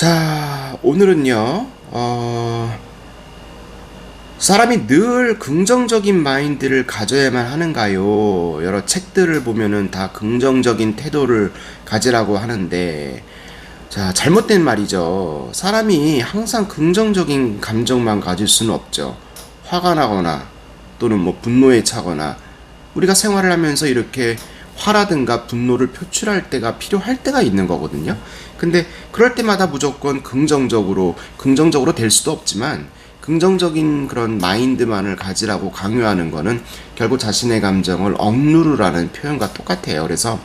자, 오늘은요, 어, 사람이 늘 긍정적인 마인드를 가져야만 하는가요? 여러 책들을 보면은 다 긍정적인 태도를 가지라고 하는데, 자, 잘못된 말이죠. 사람이 항상 긍정적인 감정만 가질 수는 없죠. 화가 나거나, 또는 뭐 분노에 차거나, 우리가 생활을 하면서 이렇게 화라든가 분노를 표출할 때가 필요할 때가 있는 거거든요. 근데 그럴 때마다 무조건 긍정적으로, 긍정적으로 될 수도 없지만, 긍정적인 그런 마인드만을 가지라고 강요하는 거는 결국 자신의 감정을 억누르라는 표현과 똑같아요. 그래서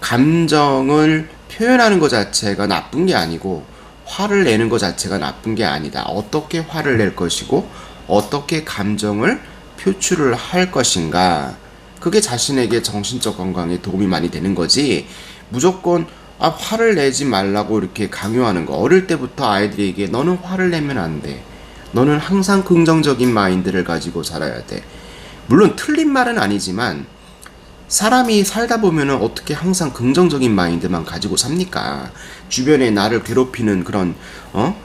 감정을 표현하는 것 자체가 나쁜 게 아니고 화를 내는 것 자체가 나쁜 게 아니다. 어떻게 화를 낼 것이고 어떻게 감정을 표출을 할 것인가. 그게 자신에게 정신적 건강에 도움이 많이 되는 거지. 무조건 아, 화를 내지 말라고 이렇게 강요하는 거. 어릴 때부터 아이들에게 너는 화를 내면 안 돼. 너는 항상 긍정적인 마인드를 가지고 살아야 돼. 물론 틀린 말은 아니지만 사람이 살다 보면은 어떻게 항상 긍정적인 마인드만 가지고 삽니까? 주변에 나를 괴롭히는 그런 어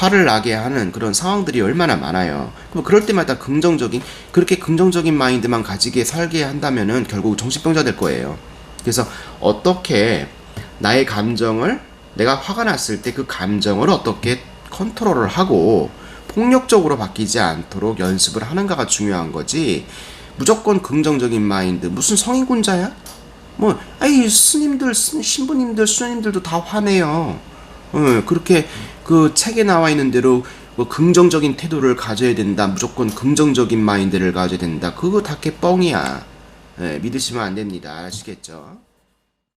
화를 나게 하는 그런 상황들이 얼마나 많아요. 그럼 그럴 때마다 긍정적인 그렇게 긍정적인 마인드만 가지게 살게 한다면은 결국 정신병자 될 거예요. 그래서 어떻게 나의 감정을 내가 화가 났을 때 그 감정을 어떻게 컨트롤을 하고 폭력적으로 바뀌지 않도록 연습을 하는가가 중요한 거지. 무조건 긍정적인 마인드 무슨 성인군자야? 뭐 아이 스님들 스- 신부님들 수녀님들도 다 화내요. 어, 그렇게 그 책에 나와 있는 대로 뭐 긍정적인 태도를 가져야 된다. 무조건 긍정적인 마인드를 가져야 된다. 그거 다 개뻥이야. 예, 믿으시면 안 됩니다. 아시겠죠?